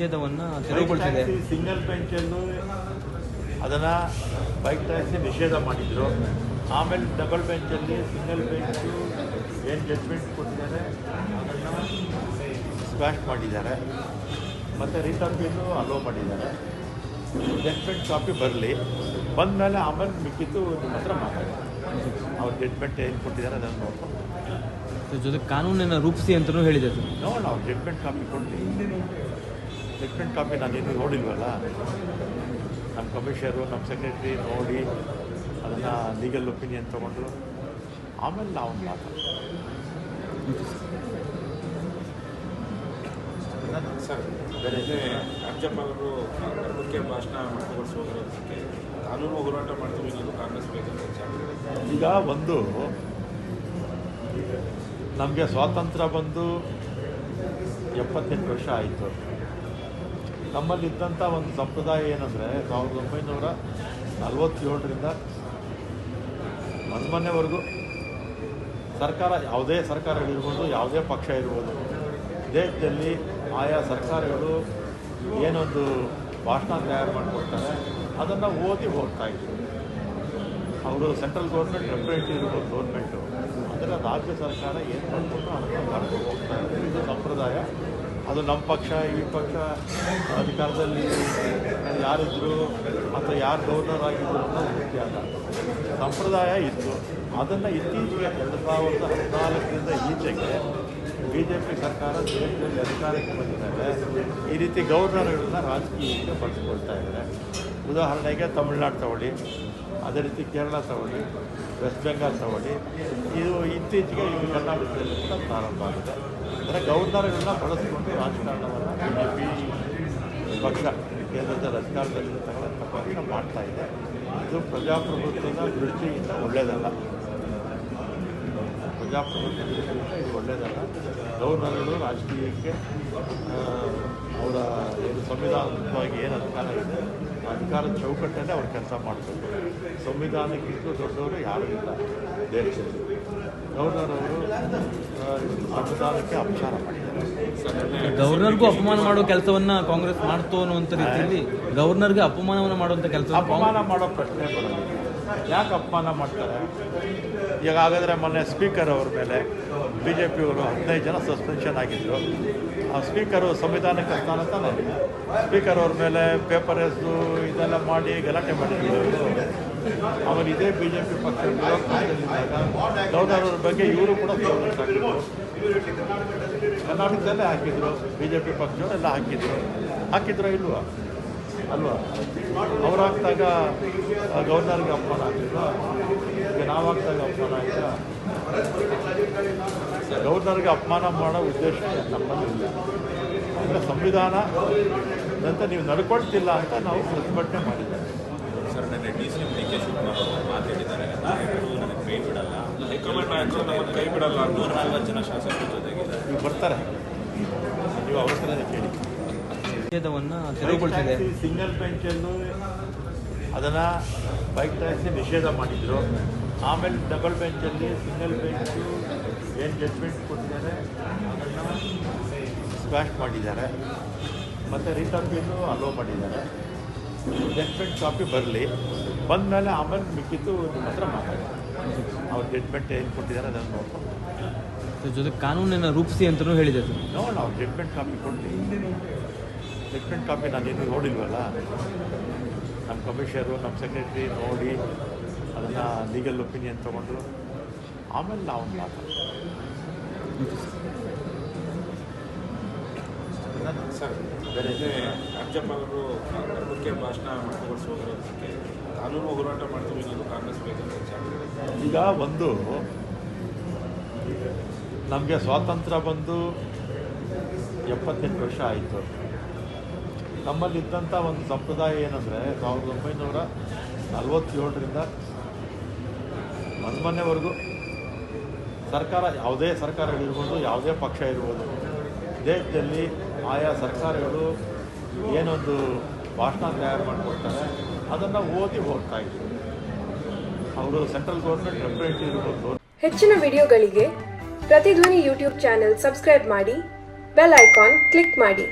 ನಿಷೇಧವನ್ನ single ಬೆಂಚಲ್ಲೂ ಅದನ್ನು bike taxi ನಿಷೇಧ ಮಾಡಿದರು. ಆಮೇಲೆ ಡಬಲ್ ಬೆಂಚಲ್ಲಿ ಸಿಂಗಲ್ ಬೆಂಚು ಏನು ಜಡ್ಜ್ಮೆಂಟ್ ಕೊಟ್ಟಿದ್ದಾರೆ ಅದನ್ನು ಸ್ಕ್ವಾಶ್ ಮಾಡಿದ್ದಾರೆ. ಮತ್ತು ರೀಟಾಪಿಯನ್ನು ಅಲೋ ಮಾಡಿದ್ದಾರೆ. ಜಡ್ಜ್ಮೆಂಟ್ ಕಾಪಿ ಬರಲಿ. ಬಂದಮೇಲೆ ಆಮೇಲೆ ಮಿಕ್ಕಿದ್ದು ನಿಮ್ಮ ಹತ್ರ ಮಾತಾಡ್ತಾರೆ ಅವ್ರು ಜಡ್ಜ್ಮೆಂಟ್ ಏನು ಕೊಟ್ಟಿದ್ದಾರೆ ಅದನ್ನು ನೋಡ್ಕೊಂಡು. ಜೊತೆ ಕಾನೂನನ್ನು ರೂಪಿಸಿ ಅಂತಲೂ ಹೇಳಿದೆ ಸರ್ ನೋಡೋಣ ಅವ್ರು ಜಡ್ಜ್ಮೆಂಟ್ ಕಾಪಿ ಕೊಡಲಿ. ಜಡ್ಜ್ಮೆಂಟ್ ಕಾಪಿ ನಾನು ಇನ್ನೂ ನೋಡಿಲ್ವಲ್ಲ? ನಮ್ಮ ಕಮಿಷನರು ನಮ್ಮ ಸೆಕ್ರೆಟ್ರಿ ನೋಡಿ ಅದನ್ನು ಲೀಗಲ್ ಒಪಿನಿಯನ್ ತೊಗೊಂಡು ಆಮೇಲೆ ನಾವು ಮಾತಾಡ್ತೀವಿ ಸರ್ ಬೆಳಗ್ಗೆ ರಾಜ್ಯಪಾಲರು ಮುಖ್ಯ ಭಾಷಣ ಮಾಡಿಕೊಡಿಸುವುದಕ್ಕೆ ಕಾನೂನು ಹೋರಾಟ ಮಾಡ್ತೀವಿ ಅನ್ನೋದು ಕಾಂಗ್ರೆಸ್ ಬೇಕಂತ ಈಗ ಒಂದು ನಮಗೆ ಸ್ವಾತಂತ್ರ್ಯ ಬಂದು ಎಪ್ಪತ್ತೆಂಟು ವರ್ಷ ಆಯಿತು. ನಮ್ಮಲ್ಲಿದ್ದಂಥ ಒಂದು ಸಂಪ್ರದಾಯ ಏನಂದರೆ ಸಾವಿರದ ಒಂಬೈನೂರ ನಲವತ್ತೇಳರಿಂದ ಮೊನ್ನೆವರೆಗೂ ಸರ್ಕಾರ, ಯಾವುದೇ ಸರ್ಕಾರಗಳಿರ್ಬೋದು ಯಾವುದೇ ಪಕ್ಷ ಇರ್ಬೋದು, ದೇಶದಲ್ಲಿ ಆಯಾ ಸರ್ಕಾರಗಳು ಏನೊಂದು ಭಾಷಣ ತಯಾರು ಮಾಡಿಕೊಡ್ತಾರೆ, ಅದನ್ನು ಓದಿ ಹೋಗ್ತಾ ಇದ್ರು. ಅವರು ಸೆಂಟ್ರಲ್ ಗೌರ್ಮೆಂಟ್ ರೆಪ್ರೆಸೆಂಟೇಟಿವ್ ಇರ್ಬೋದು ಗೌರ್ಮೆಂಟು. ಅಂದರೆ ರಾಜ್ಯ ಸರ್ಕಾರ ಏನು ಮಾಡಿಕೊಂಡು ಅದನ್ನು ಮಾಡ್ಕೊಂಡು ಹೋಗ್ತಾ ಇದ್ದಾರೆ ಇದು ಸಂಪ್ರದಾಯ. ಅದು ನಮ್ಮ ಪಕ್ಷ, ಈ ಪಕ್ಷ, ಅಧಿಕಾರದಲ್ಲಿ ಯಾರಿದ್ರು, ಅಥವಾ ಯಾರು ಗೌರ್ನರ್ ಆಗಿದ್ರು ಅನ್ನೋದು ಮುಖ್ಯ ಸಂಪ್ರದಾಯ ಇತ್ತು. ಅದನ್ನು ಇತ್ತೀಚೆಗೆ ಎರಡು ಸಾವಿರದ ಹದಿನಾಲ್ಕರಿಂದ ಈಚೆಗೆ ಬಿ ಜೆ ಪಿ ಸರ್ಕಾರ ದೇಶದಲ್ಲಿ ಅಧಿಕಾರಕ್ಕೆ ಬಂದಿದ್ದಾರೆ. ಈ ರೀತಿ ಗವರ್ನರ್ಗಳನ್ನ ರಾಜಕೀಯಕ್ಕೆ ಬಳಸ್ಕೊಳ್ತಾ ಇದ್ದಾರೆ. ಉದಾಹರಣೆಗೆ ತಮಿಳ್ನಾಡು ತಗೊಳ್ಳಿ, ಅದೇ ರೀತಿ ಕೇರಳ ತಗೊಳ್ಳಿ, ವೆಸ್ಟ್ ಬೆಂಗಾಲ್ ತಗೊಳ್ಳಿ. ಇದು ಇತ್ತೀಚೆಗೆ ಇವು ಕರ್ನಾಟಕದಲ್ಲಿ ಕೂಡ ಪ್ರಾರಂಭ ಆಗಿದೆ. ಅಂದರೆ ಗೌರ್ನರ್ಗಳನ್ನ ಬಳಸಿಕೊಂಡು ರಾಜಕಾರಣವನ್ನು ಬಿ ಜೆ ಪಿ ಪಕ್ಷ, ಕೇಂದ್ರದ ಅಧಿಕಾರದಲ್ಲಿರ್ತಕ್ಕಂಥ ಪಕ್ಷ ಮಾಡ್ತಾ ಇದೆ. ಇದು ಪ್ರಜಾಪ್ರಭುತ್ವದ ದೃಷ್ಟಿಯಿಂದ ಒಳ್ಳೆಯದಲ್ಲ ಪ್ರಜಾಪ್ರಭುತ್ವ ಇದು ಒಳ್ಳೆಯದಲ್ಲ ಗವರ್ನರ್ಗಳು ರಾಜಕೀಯಕ್ಕೆ ಅವರ ಏನು ಸಂವಿಧಾನವಾಗಿ ಏನು ಅಧಿಕಾರ ಇದೆ ಅಧಿಕಾರದ ಚೌಕಟ್ಟಲ್ಲೇ ಅವ್ರು ಕೆಲಸ ಮಾಡಬೇಕು. ಸಂವಿಧಾನಕ್ಕಿಂತ ದೊಡ್ಡವರು ಯಾರೂ ಇಲ್ಲ. ದೇಶದಲ್ಲಿ ಗವರ್ನರ್ ಅವರು ಸಂವಿಧಾನಕ್ಕೆ ಅಪಚಾರ ಮಾಡಿದ್ದಾರೆ. ಗವರ್ನರ್ಗೂ ಅಪಮಾನ ಮಾಡೋ ಕೆಲಸವನ್ನ ಕಾಂಗ್ರೆಸ್ ಮಾಡ್ತು ಅನ್ನುವಂಥ ರೀತಿಯಲ್ಲಿ ಗವರ್ನರ್ಗೆ ಅಪಮಾನವನ್ನು ಮಾಡುವಂತ ಕೆಲಸ ಅಪಮಾನ ಮಾಡೋ ಪ್ರಶ್ನೆ ಬರೋದಿಲ್ಲ. ಯಾಕೆ ಅಪಮಾನ ಮಾಡ್ತಾರೆ? ಈಗ ಹಾಗಾದರೆ ಮೊನ್ನೆ ಸ್ಪೀಕರ್ ಅವ್ರ ಮೇಲೆ ಬಿ ಜೆ ಪಿಯವರು ಹದಿನೈದು ಜನ ಸಸ್ಪೆನ್ಷನ್ ಆಗಿದ್ದರು ಆ ಸ್ಪೀಕರು ಸಂವಿಧಾನಕ್ಕೆ ಸ್ಥಾನ ತಾನೆ? ಸ್ಪೀಕರ್ ಅವ್ರ ಮೇಲೆ ಪೇಪರ್ ಎಸ್ದು ಇದೆಲ್ಲ ಮಾಡಿ ಗಲಾಟೆ ಮಾಡಿದ್ರು. ಅವರು ಇದೇ ಬಿ ಜೆ ಪಿ ಪಕ್ಷ ಗೌಡರವ್ರ ಬಗ್ಗೆ ಇವರು ಕೂಡ ಕರ್ನಾಟಕದಲ್ಲೇ ಹಾಕಿದ್ರು. ಬಿ ಜೆ ಪಿ ಪಕ್ಷವರೆಲ್ಲ ಹಾಕಿದ್ರು. ಹಾಕಿದ್ರೋ ಇಲ್ವಾ? ಅಲ್ವಾ? ಅವ್ರು ಹಾಕಿದಾಗ ಗವರ್ನರ್ಗೆ ಅಪಮಾನ ಆಗ್ತಿಲ್ಲ ಈಗ ನಾವು ಹಾಕಿದಾಗ ಅಪಮಾನ ಆಗಿಲ್ಲ ಗವರ್ನರ್ಗೆ ಅಪಮಾನ ಮಾಡೋ ಉದ್ದೇಶ ನಮ್ಮಲ್ಲಿಲ್ಲ ಅಂದರೆ ಸಂವಿಧಾನ ಅಂತ ನೀವು ನಡ್ಕೊಳ್ತಿಲ್ಲ ಅಂತ ನಾವು ಪ್ರತಿಭಟನೆ ಮಾಡಿದ್ದೇವೆ. ಸರ್ ನನ್ನ D C M D K Shivakumar ಅವರು ಮಾತಾಡಿದ್ದಾರೆ. ನಾಯಕರು ನನಗೆ ಕೈ ಬಿಡಲ್ಲ. ಹೈಕಮಾಂಡ್ ನಾಯಕರು ನಮ್ಮನ್ನು ಕೈ ಬಿಡಲ್ಲ ಅಂತ. ನೂರ ನಲ್ವತ್ತು ಜನ ಶಾಸಕರ ಜೊತೆಗಿದ್ದಾರೆ. ನೀವು ಬರ್ತಾರೆ. ನೀವು ಅವ್ರ ಕೇಳಿ. ನಿಷೇಧವನ್ನ ತೆರವುಗೊಳಿಸಿದೆ ಸಿಂಗಲ್ ಬೆಂಚಲ್ಲೂ ಅದನ್ನು ಬೈಕ್ ಟ್ಯಾಕ್ಸಿ ನಿಷೇಧ ಮಾಡಿದರು. ಆಮೇಲೆ ಡಬಲ್ ಬೆಂಚಲ್ಲಿ ಸಿಂಗಲ್ ಬೆಂಚು ಏನು ಜಡ್ಜ್ಮೆಂಟ್ ಕೊಟ್ಟಿದ್ದಾರೆ ಅದನ್ನ ಸ್ಕ್ವಾಶ್ ಮಾಡಿದ್ದಾರೆ. ಮತ್ತು ರಿಟ್ ಅಪೀಲು ಅಲೋ ಮಾಡಿದ್ದಾರೆ. ಜಡ್ಜ್ಮೆಂಟ್ ಕಾಪಿ ಬರಲಿ. ಬಂದಮೇಲೆ ಆಮೇಲೆ ಮಿಕ್ಕಿದ್ದು ನಿಮ್ಮ ಹತ್ರ ಮಾತಾಡಿ. ಅವ್ರ ಜಡ್ಜ್ಮೆಂಟ್ ಏನು ಕೊಟ್ಟಿದ್ದಾರೆ ಅದನ್ನು ನೋಡ್ಕೊಂಡು ಜೊತೆ ಕಾನೂನನ್ನು ರೂಪಿಸಿ ಅಂತಲೂ ಹೇಳಿದೆ ಸರ್ ನೋಡೋಣ ಅವ್ರು ಜಡ್ಜ್ಮೆಂಟ್ ಕಾಪಿ ಕೊಡಲಿ. ಜಡ್ಜ್ಮೆಂಟ್ ಕಾಪಿ ನಾನು ಇನ್ನೂ ನೋಡಿಲ್ವಲ್ಲ? ನಮ್ಮ ಕಮಿಷನರು ನಮ್ಮ ಸೆಕ್ರೆಟ್ರಿ ನೋಡಿ ಅದನ್ನು ಲೀಗಲ್ ಒಪಿನಿಯನ್ ತೊಗೊಂಡು ಆಮೇಲೆ ನಾವು ಮಾತಾಡ್ತೀವಿ. ಸರ್ ಬೆಳಗ್ಗೆ ರಾಜ್ಯಪಾಲರು ಮುಖ್ಯ ಭಾಷಣ ಮಾಡಿಕೊಡಿಸುವುದಕ್ಕೆ ಕಾನೂನು ಹೋರಾಟ ಮಾಡ್ತೀವಿ ನಾನು ಕಾಂಗ್ರೆಸ್ ಬೇಕಂತ ಈಗ ಒಂದು ನಮಗೆ ಸ್ವಾತಂತ್ರ್ಯ ಬಂದು ಎಪ್ಪತ್ತೆಂಟು ವರ್ಷ ಆಯಿತು. ನಮ್ಮಲ್ಲಿದ್ದಂಥ ಒಂದು ಸಂಪ್ರದಾಯ ಏನಂದರೆ ಸಾವಿರದ ಒಂಬೈನೂರ ನಲವತ್ತೇಳರಿಂದ ಮೊನ್ನೆವರೆಗೂ ಸರ್ಕಾರ, ಯಾವುದೇ ಸರ್ಕಾರಗಳಿರ್ಬೋದು ಯಾವುದೇ ಪಕ್ಷ ಇರ್ಬೋದು ದೇಶದಲ್ಲಿ ಆಯಾ ಸರ್ಕಾರಗಳು ಏನೊಂದು ಭಾಷಣ ತಯಾರು ಮಾಡಿಕೊಡ್ತಾರೆ, ಅದನ್ನು ಓದಿ ಹೋಗ್ತಾ ಇದ್ರು. ಅವರು ಸೆಂಟ್ರಲ್ ಗೌರ್ಮೆಂಟ್ ರೆಪ್ರೆಸೆಂಟೇಟಿವ್ ಇರ್ಬೋದು. ಹೆಚ್ಚಿನ ವಿಡಿಯೋಗಳಿಗೆ ಪ್ರತಿಧ್ವನಿ ಯೂಟ್ಯೂಬ್ ಚಾನೆಲ್ ಸಬ್ಸ್ಕ್ರೈಬ್ ಮಾಡಿ, ಬೆಲ್ ಐಕಾನ್ ಕ್ಲಿಕ್ ಮಾಡಿ.